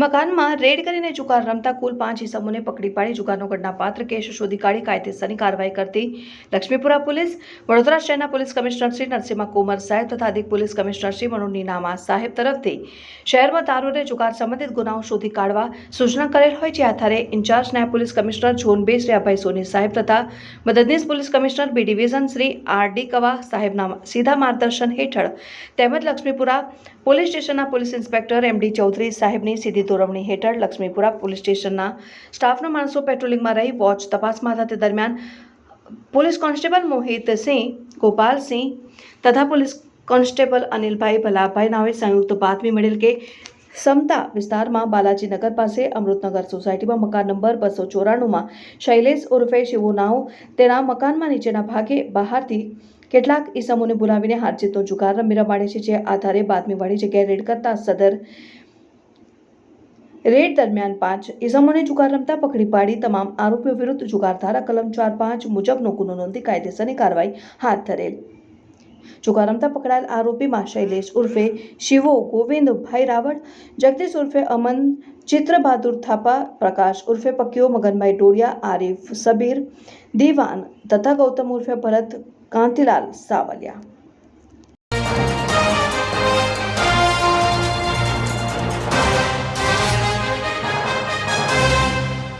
મકાનમાં રેડ કરીને જુગાર રમતા કુલ પાંચ ઇસમોને પકડી પાડી જુગારનો ઘટનાપાત્ર કેસ શોધી કાઢી કાયદેસરની કાર્યવાહી કરતી. લક્ષ્મીપુરા પોલીસ, વડોદરા શહેરના પોલીસ કમિશનર શ્રી નરસિંહ કુમાર સાહેબ તથા અધિક પોલીસ કમિશનર શ્રી મનોજ નીનામા સાહેબ તરફથી શહેરમાં દારૂને જુગાર સંબંધિત ગુનાઓ શોધી કાઢવા સૂચના કરેલ હોય છે આધારે ઇન્ચાર્જ નાયબ પોલીસ કમિશનર ઝોન બે શ્રી અભય સોની સાહેબ તથા મદદનીશ police commissioner B division Shri R D Kava સાહેબના સીધા માર્ગદર્શન હેઠળ તેમજ લક્ષ્મીપુરા પોલીસ સ્ટેશનના police inspector M D Chaudhari સાહેબની સીધી દોરવણી હેઠળ લક્ષ્મીપુરા પોલીસ સ્ટેશનના સ્ટાફના માણસો પેટ્રોલિંગમાં રહી વોચ તપાસમાં હતા. તે દરમિયાન પોલીસ કોન્સ્ટેબલ મોહિત સિંહ ગોપાલસિંહ તથા પોલીસ કોન્સ્ટેબલ અનિલભાઈ ભલાભાઈ નાવે સંયુક્ત બાતમી મળેલ કે સમતા વિસ્તારમાં બાલાજી નગર પાસે અમૃતનગર સોસાયટીમાં મકાન નંબર બસો ચોરાણુંમાં શૈલેષ ઉર્ફે શિવો નાવ તેના મકાનમાં નીચેના ભાગે બહારથી કેટલાક ઈસમોને બોલાવીને હારજીતનો જુગાર રમી રમાડે છે, જે આધારે બાતમીવાળી જગ્યાએ રેડ કરતા સદર રેડ દરમિયાન પાંચ. ઇસમોને જુગાર રમતા પકડી પાડી તમામ આરોપીઓ વિરુદ્ધ જુગાર ધારા કલમ ચાર પાંચ મુજબનો ગુનો નોંધી કાયદેસરની કાર્યવાહી હાથ ધરેલ. જુગાર રમતા પકડાયેલ આરોપીમાં શૈલેષ ઉર્ફે શિવો ગોવિંદભાઈ રાવળ, જગદીશ ઉર્ફે અમન ચિત્રબહાદુર થાપા, પ્રકાશ ઉર્ફે પક્યો મગનભાઈ ડોડિયા આરિફ સબીર, દીવાન તથા ગૌતમ ઉર્ફે ભરત કાંતિલાલ સાવલિયા.